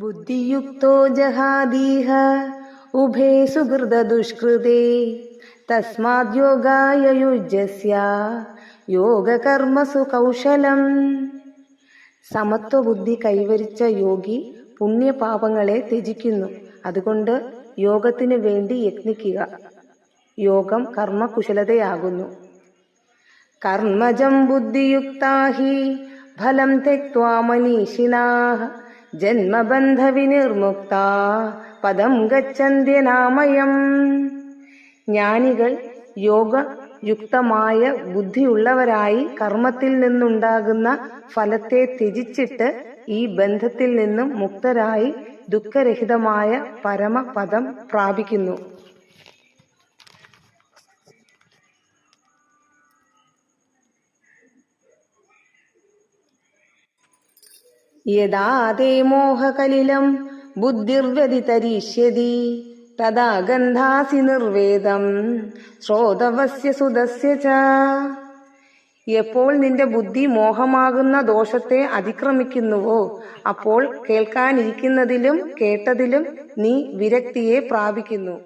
ബുദ്ധിയുക്തോ ജഹാദീഹ? ഉഭേ സുഹൃതദുഷ്കൃതേ തസ്മാദ്യോഗായ യുജ്യസ്യ യോഗകർമ്മസു കൗശലം. സമത്വബുദ്ധി കൈവരിച്ച യോഗി പുണ്യപാപങ്ങളെ ത്യജിക്കുന്നു. അതുകൊണ്ട് യോഗത്തിനു വേണ്ടി യത്നിക്കുക. യോഗം കർമ്മകുശലതയാകുന്നു. കർമ്മജം ബുദ്ധിയുക്താഹി ഫലം തെക്വാ മനീഷിനാഃ ജന്മബന്ധവിനിർമുക്ത. പദം ഗച്ഛന്ത്യനാമയം ജ്ഞാനികൾ യോഗ യുക്തമായ ബുദ്ധിയുള്ളവരായി കർമ്മത്തിൽ നിന്നുണ്ടാകുന്ന ഫലത്തെ ത്യജിച്ചിട്ട് ഈ ബന്ധത്തിൽ നിന്നും മുക്തരായി ദുഃഖരഹിതമായ പരമപദം പ്രാപിക്കുന്നു. യഥാ തേ മോഹകലിലം ബുദ്ധിർവ്യതിതരിഷ്യതി തഥാ ഗന്ധാസി നിർവേദം ശ്രോതവസ്യ സുതസ്യ ച. എപ്പോൾ നിന്റെ ബുദ്ധി മോഹമാകുന്ന ദോഷത്തെ അതിക്രമിക്കുന്നുവോ അപ്പോൾ കേൾക്കാനിരിക്കുന്നതിലും കേട്ടതിലും നീ വിരക്തിയെ പ്രാപിക്കുന്നു.